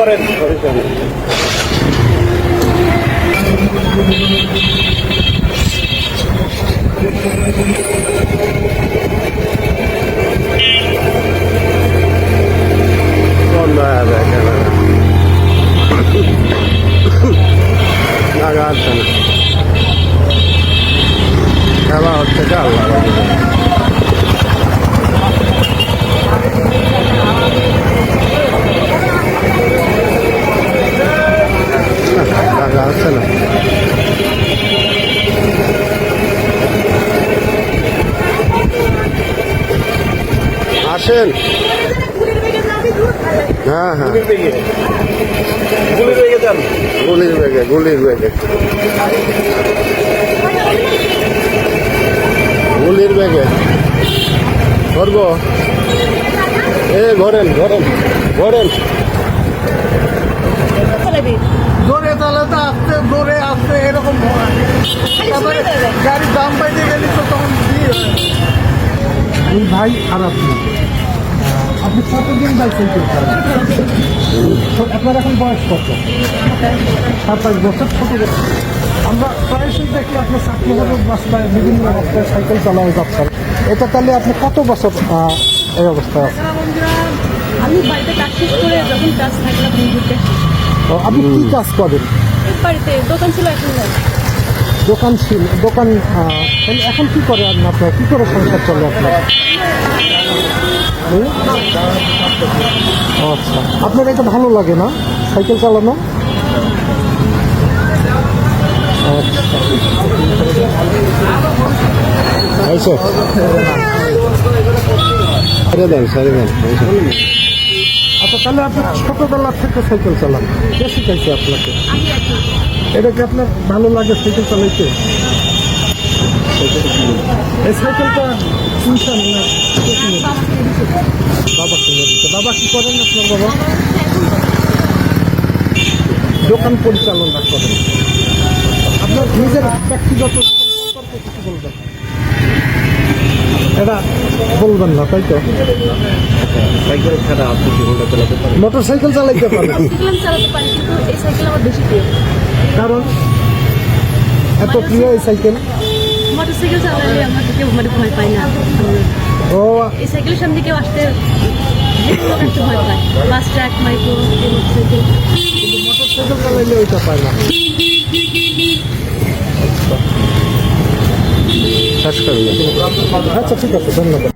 করেন। না আসেন। হ্যাঁ হ্যাঁ। গুলির বেগে। গুলির বেগে গুলির বেগে ধরব। এ ঘরেন ঘরেন ঘরেন জোরে চালাতে আসতে জোরে আসতে এরকম হয় তারপরে গাড়ির দাম পাইতে গেলে তো তখন দিয়ে ভাই আর আপনি। আপনি কতদিন বাইসাইকেল করেন আপনার এখন বয়স কত? সাতাশ বছর ছোট বছর। আমরা প্রায়শই দেখি আপনার চাকরি রাস্তায় বিভিন্ন রাস্তায় সাইকেল চালানো যাচ্ছেন এটা তাহলে আপনি কত বছর এই অবস্থায় আছেন? আমি বাড়িতে কাজ শেষ করে যখন কাজ থাকলাম আপনি কি কাজ করেন? এই বাড়িতে দোকান ছিল এখন। দোকান ছিল, দোকান এখন কি করে আপনার, কি করে সংসার চলে আপনার? আচ্ছা। আপনার এটা ভালো লাগে না, সাইকেল চালানো? আচ্ছা। দেন ছেড়ে দেন। আচ্ছা তাহলে আপনি ছোটবেলা থেকে সাইকেল চালান। কে শিখাইছে আপনাকে? এটা কি আপনার ভালো লাগে সাইকেল চালাইতে? এই সাইকেলটা কিনছেন না? বাবা কিনে দিচ্ছে বাবা কি করেন আপনার বাবা? দোকান পরিচালনা করেন। আপনার নিজের ব্যক্তিগত সম্পর্কে কিছু বলবেন? এটা বলবেন না তাই তো? সাইকেল ছাড়া আপনি কি বলতে চালাতে পারেন মোটর সাইকেল চালাইতে পারেন চালাতে পারি কিন্তু এই সাইকেল আমার বেশি প্রিয়। কারণ এত প্রিয় এই সাইকেল। মোটর সাইকেল চালালে আমার কেউ ঘরে ভয় পায় না। ও। এই সাইকেলের সামনে কেউ আসতে যে কোনো লোক আসতে ভয় পায়। Bus truck micro motorcycle motorcycle চালাইলে ওইটা পায় না। আচ্ছা ঠিক আছে ধন্যবাদ।